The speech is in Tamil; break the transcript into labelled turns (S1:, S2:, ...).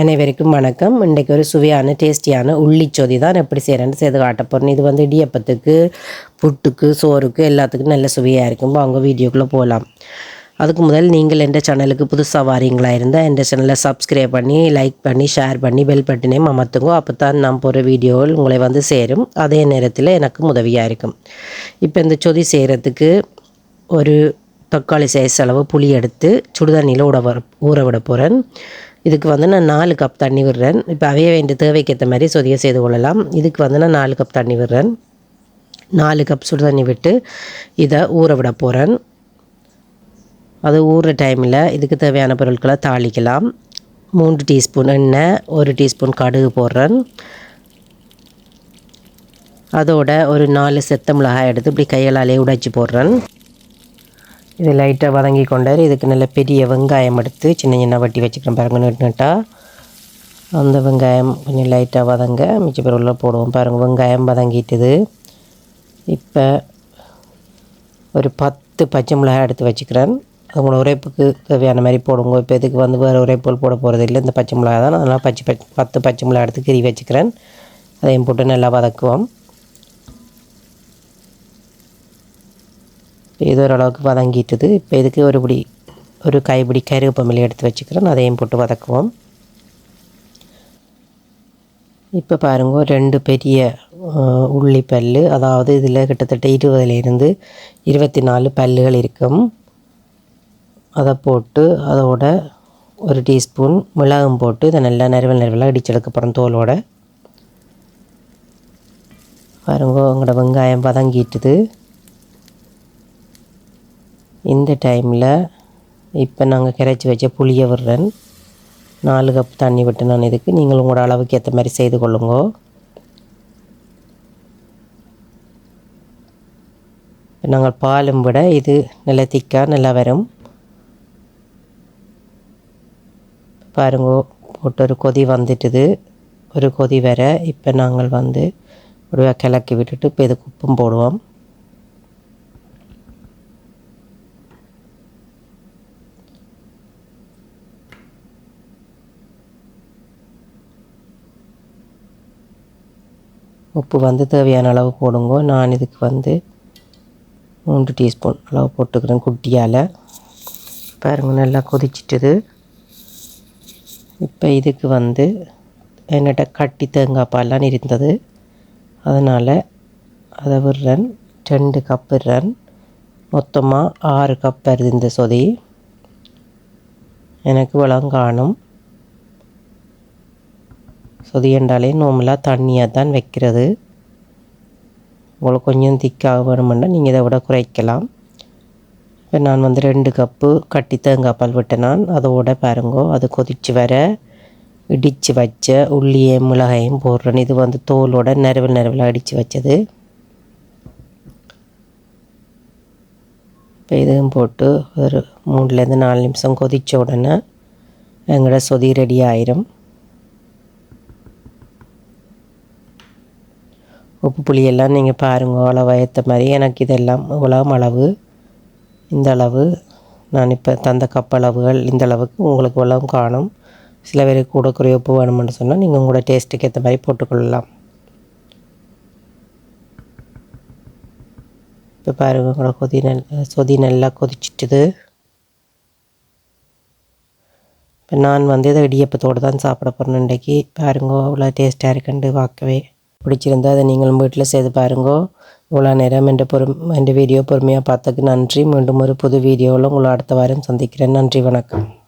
S1: அனைவருக்கும் வணக்கம். இன்றைக்கு ஒரு சுவையான டேஸ்டியான உள்ளிச்சொதி தான் எப்படி செய்கிறேன்னு செய்து காட்ட போகிறேன் இது வந்து இடியப்பத்துக்கு புட்டுக்கு சோறுக்கு எல்லாத்துக்கும் நல்ல சுவையாக இருக்கும். அவங்க வீடியோக்குள்ளே போகலாம் அதுக்கு முதல் நீங்கள் எந்த சேனலுக்கு புதுசாக வாரீங்களா இருந்தால் எந்த சேனலை சப்ஸ்கிரைப் பண்ணி லைக் பண்ணி ஷேர் பண்ணி பெல் பட்டினையும் அமர்த்துங்கோ. அப்போ தான் நான் போகிற வீடியோவில் உங்களை வந்து சேரும். அதே நேரத்தில் எனக்கு உதவியாக இருக்கும். இப்போ இந்த சொதி செய்கிறதுக்கு ஒரு தக்காளி சைஸ் அளவு புளி எடுத்து சுடுதண்ணியில் ஊட வர ஊற விட போகிறேன் இதுக்கு வந்து நான் நாலு கப் தண்ணி விடுறேன். இப்போ அவைய வேண்டிய தேவைக்கு ஏற்ற மாதிரி சொதிய செய்து கொள்ளலாம். இதுக்கு வந்து நான் நாலு கப் தண்ணி விடுறேன். நாலு கப் சுடு தண்ணி விட்டு இதை ஊற விட போகிறேன் அது ஊறுற டைமில் இதுக்கு தேவையான பொருட்களை தாளிக்கலாம். மூன்று டீஸ்பூன் எண்ணெய் ஒரு டீஸ்பூன் கடுகு போடுறேன். அதோட ஒரு நாலு செத்த மிளகாய் எடுத்து இப்படி கையாலே உடைச்சி போடுறேன். இது லைட்டாக வதங்கி கொண்டார். இதுக்கு நல்ல பெரிய வெங்காயம் எடுத்து சின்ன சின்ன வட்டி வச்சுக்கிறேன் பாருங்க நட்டு. அந்த வெங்காயம் கொஞ்சம் லைட்டாக வதங்க மிச்ச பேர் போடுவோம் பாருங்கள் வெங்காயம் வதங்கிட்டுது. இப்போ ஒரு பத்து பச்சை மிளகாய் எடுத்து வச்சுக்கிறேன். உங்களோட உரைப்புக்கு தேவையான மாதிரி போடுங்க. இப்போ இதுக்கு வந்து வேறு உரைப்புகள் போட போகிறது இல்லை. இந்த பச்சை மிளகாய் தான். அதனால் பச்சை பச்சை பத்து பச்சை மிளகாய் எடுத்து கிரி வச்சுக்கிறேன். அதையும் போட்டு நல்லா வதக்குவோம். இது ஓரளவுக்கு வதங்கிட்டது. இப்போ இதுக்கு ஒரு பிடி ஒரு கைப்பிடி கருவேப்பமில்லி எடுத்து வச்சுக்கிறேன். அதையும் போட்டு வதக்குவோம். இப்போ பாருங்க ரெண்டு பெரிய உள்ளி பல் அதாவது இதில் கிட்டத்தட்ட இருபதுலேருந்து இருபத்தி நாலு பல்லுகள் இருக்கும். அதை போட்டு அதோட ஒரு டீஸ்பூன் மிளகும் போட்டு இதை நல்லா நறுவல் நறுவலாக இடிச்செடுக்க போகிறோம் தோலோட. பாருங்க உங்களோட வெங்காயம் வதங்கிட்டுது. இந்த டைமில் இப்போ நாங்கள் கரைச்சி வச்ச புளியை விடுறேன். நாலு கப் தண்ணி விட்டு நான் இதுக்கு நீங்கள் உங்களோட அளவுக்கு ஏற்ற மாதிரி செய்து கொள்ளுங்க. நாங்கள் பாலும் விட இது நல்லா திக்காக நல்லா வரும். பாருங்க போட்டு ஒரு கொதி வந்துட்டுது. ஒரு கொதி வர இப்போ நாங்கள் வந்து ஒரு கிளக்கி விட்டுட்டு இப்போ இதுக்கு உப்பும் போடுவோம். உப்பு வந்து தேவையான அளவு போடுங்க. நான் இதுக்கு வந்து மூன்று டீஸ்பூன் அளவு போட்டுக்கிறேன் குட்டியால். பாருங்க நல்லா கொதிச்சிட்டுது. இப்போ இதுக்கு வந்து என்னட்ட கட்டி தேங்காய் பால்லாம் இருந்தது. அதனால் அதை விடுறேன். ரெண்டு கப் விடுறேன். மொத்தமாக ஆறு கப் வருது இந்த சொதி. எனக்கு வளம் காணும் சொதியண்டாலே நோம்பலாக தண்ணியாக தான் வைக்கிறது. உங்களுக்கு கொஞ்சம் திக்காக வேணுமெண்டா நீங்கள் இதை விட குறைக்கலாம். இப்போ நான் வந்து ரெண்டு கப்பு கட்டி தேங்காய் பால் விட்டேன் நான். அதோட பாருங்கோ அது கொதித்து வர இடித்து வச்ச உள்ளியும் மிளகாயும் போடுறேன். இது வந்து தோலோட நரவல் நிறவில் அடித்து வச்சது. இப்போ இதுவும் போட்டு ஒரு மூணுலேருந்து நாலு நிமிஷம் கொதித்த உடனே எங்களோட சொதி ரெடி ஆயிரும். உப்பு புளியெல்லாம் நீங்கள் பாருங்கள் அளவு ஏற்ற மாதிரி. எனக்கு இதெல்லாம் உலகம் அளவு இந்த அளவு. நான் இப்போ தந்த கப் அளவுகள் இந்த அளவுக்கு உங்களுக்கு உலகம் காணும். சில பேருக்கு கூட குறைய உப்பு வேணுமென்னு சொன்னால் நீங்கள் உங்களோட டேஸ்ட்டுக்கு ஏற்ற மாதிரி போட்டுக்கொள்ளலாம். இப்போ பாருங்க உங்களோட கொதி நல் சொதி நல்லா கொதிச்சிட்டுது. இப்போ நான் வந்து இதை இடியப்பத்தோடு தான் சாப்பிட போகிறேன் இன்றைக்கி பாருங்க அவ்வளோ டேஸ்ட்டாக இருக்குன்ட்டு பார்க்கவே பிடிச்சிருந்தா அதை நீங்களும் வீட்டில் செய்து பாருங்கோ. இவ்வளோ நேரம் என்ற பொறும் என்ற வீடியோ பொறுமையாக பார்த்ததுக்கு நன்றி. மீண்டும் ஒரு புது வீடியோவில் உங்களை அடுத்த வாரம் சந்திக்கிறேன். நன்றி வணக்கம்.